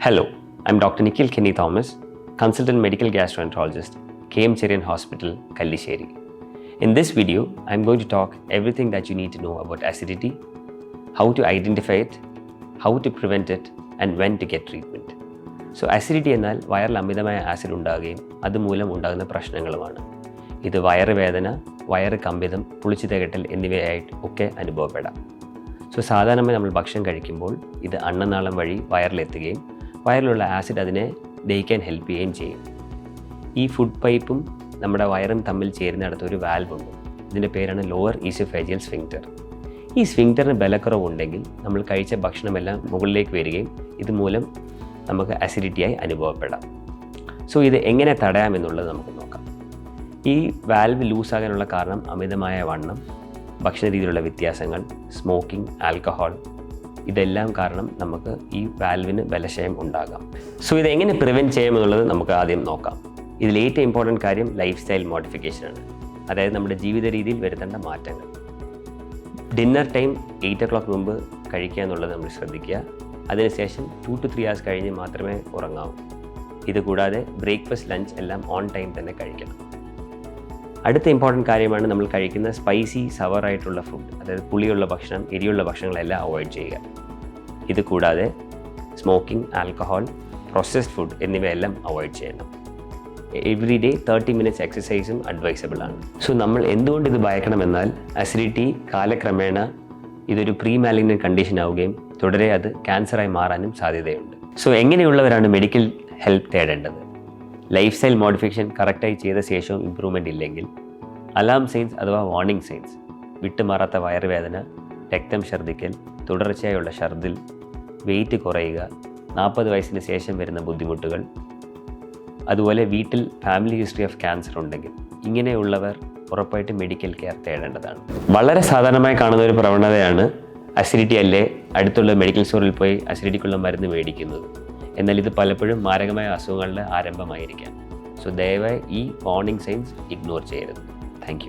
Hello, I'm Dr. Nikhil Kenny Thomas, consultant medical gastroenterologist, KM Cherian Hospital, Kallisheri. In this video, I'm going to talk everything that you need to know about acidity, how to identify it, how to prevent it, and when to get treatment. So acidity എന്നാൽ വയറിൽ അമിതമായ acid ഉണ്ടാകുകയും അതുമൂലം ഉണ്ടാകുന്ന പ്രശ്നങ്ങളുമാണ് ഇത് വയറുവേദന വയറ് കമ്പിതം പുളിച്ചു തികട്ടൽ എന്നിവയായിട്ട് ഒക്കെ അനുഭവപ്പെടാം സോ സാധാരണമായി നമ്മൾ ഭക്ഷണം കഴിക്കുമ്പോൾ ഇത് അണ്ണനാളം വഴി വയറിലെത്തുകയും വയറിലുള്ള ആസിഡ് അതിനെ ദഹിക്കാൻ ഹെൽപ്പ് ചെയ്യുകയും ചെയ്യും. ഈ ഫുഡ് പൈപ്പും നമ്മുടെ വയറും തമ്മിൽ ചേരുന്നിടത്ത് ഒരു വാൽവ് ഉണ്ട്. ഇതിന്റെ പേരാണ് ലോവർ ഈസോഫേജിയൽ സ്വിങ്റ്റർ ഈ സ്ഫിങ്ക്റ്ററിന് ബലക്കുറവുണ്ടെങ്കിൽ നമ്മൾ കഴിച്ച ഭക്ഷണമെല്ലാം മുകളിലേക്ക് വരികയും ഇതുമൂലം നമുക്ക് അസിഡിറ്റിയായി അനുഭവപ്പെടാം. സോ ഇത് എങ്ങനെ തടയാമെന്നുള്ളത് നമുക്ക് നോക്കാം. ഈ വാൽവ് ലൂസാകാനുള്ള കാരണം അമിതമായ വണ്ണം ഭക്ഷണ രീതിയിലുള്ള വ്യത്യാസങ്ങൾ സ്മോക്കിംഗ് ആൽക്കഹോൾ ഇതെല്ലാം കാരണം നമുക്ക് ഈ വാൽവിന് ബലക്ഷയം ഉണ്ടാകാം. സോ ഇത് എങ്ങനെ പ്രിവെന്റ് ചെയ്യാമെന്നുള്ളത് നമുക്ക് ആദ്യം നോക്കാം. ഇതിൽ ഏറ്റവും ഇമ്പോർട്ടന്റ് കാര്യം ലൈഫ് സ്റ്റൈൽ മോഡിഫിക്കേഷനാണ് അതായത് നമ്മുടെ ജീവിത രീതിയിൽ വരുത്തേണ്ട മാറ്റങ്ങൾ. Dinner time eight o'clock മുമ്പ് കഴിക്കുക എന്നുള്ളത് നമ്മൾ ശ്രദ്ധിക്കുക. അതിനുശേഷം ടു ടു ത്രീ ഹവേഴ്സ് കഴിഞ്ഞ് മാത്രമേ ഉറങ്ങാവൂ. ഇത് കൂടാതെ ബ്രേക്ക്ഫാസ്റ്റ് ലഞ്ച് എല്ലാം ഓൺ ടൈം തന്നെ കഴിക്കണം. അടുത്ത ഇമ്പോർട്ടന്റ് കാര്യമാണ് നമ്മൾ കഴിക്കുന്ന സ്പൈസി സവറായിട്ടുള്ള ഫുഡ് അതായത് പുളിയുള്ള ഭക്ഷണം എരിയുള്ള ഭക്ഷണങ്ങളെല്ലാം അവോയ്ഡ് ചെയ്യുക. ഇത് കൂടാതെ സ്മോക്കിംഗ് ആൽക്കഹോൾ പ്രോസസ്ഡ് ഫുഡ് എന്നിവയെല്ലാം അവോയ്ഡ് ചെയ്യണം. എവറി ഡേ തേർട്ടി മിനിറ്റ്സ് എക്സസൈസും അഡ്വൈസബിൾ ആണ്. സോ നമ്മൾ എന്തുകൊണ്ട് ഇത് ഭയക്കണമെന്നാൽ അസിഡിറ്റി കാലക്രമേണ ഇതൊരു പ്രീ മാലിഗ്നൻ കണ്ടീഷൻ ആവുകയും തുടരെ അത് ക്യാൻസറായി മാറാനും സാധ്യതയുണ്ട്. സോ എങ്ങനെയുള്ളവരാണ് മെഡിക്കൽ ഹെൽപ്പ് തേടേണ്ടത്? ലൈഫ് സ്റ്റൈൽ മോഡിഫിക്കേഷൻ കറക്റ്റായി ചെയ്ത ശേഷവും ഇമ്പ്രൂവ്മെന്റ് ഇല്ലെങ്കിൽ അലാം സൈൻസ് അഥവാ വാർണിംഗ് സൈൻസ് വിട്ടുമാറാത്ത വയറുവേദന രക്തം ഛർദ്ദിക്കൽ തുടർച്ചയായുള്ള ഛർദിൽ വെയിറ്റ് കുറയുക നാൽപ്പത് വയസ്സിന് ശേഷം വരുന്ന ബുദ്ധിമുട്ടുകൾ. അതുപോലെ വീട്ടിൽ ഫാമിലി ഹിസ്റ്ററി ഓഫ് ക്യാൻസർ ഉണ്ടെങ്കിൽ ഇങ്ങനെയുള്ളവർ ഉറപ്പായിട്ട് മെഡിക്കൽ കെയർ തേടേണ്ടതാണ്. വളരെ സാധാരണമായി കാണുന്ന ഒരു പ്രവണതയാണ് അസിഡിറ്റി അല്ലേ? അടുത്തുള്ള മെഡിക്കൽ സ്റ്റോറിൽ പോയി അസിഡിറ്റിക്കുള്ള മരുന്ന് മേടിക്കുന്നത്. എന്നാൽ ഇത് പലപ്പോഴും മാരകമായ അസുഖങ്ങളുടെ ആരംഭമായിരിക്കാം. സോ ദയവായി ഈ വാർണിംഗ് സൈൻസ് ഇഗ്നോർ ചെയ്യരുത്. താങ്ക്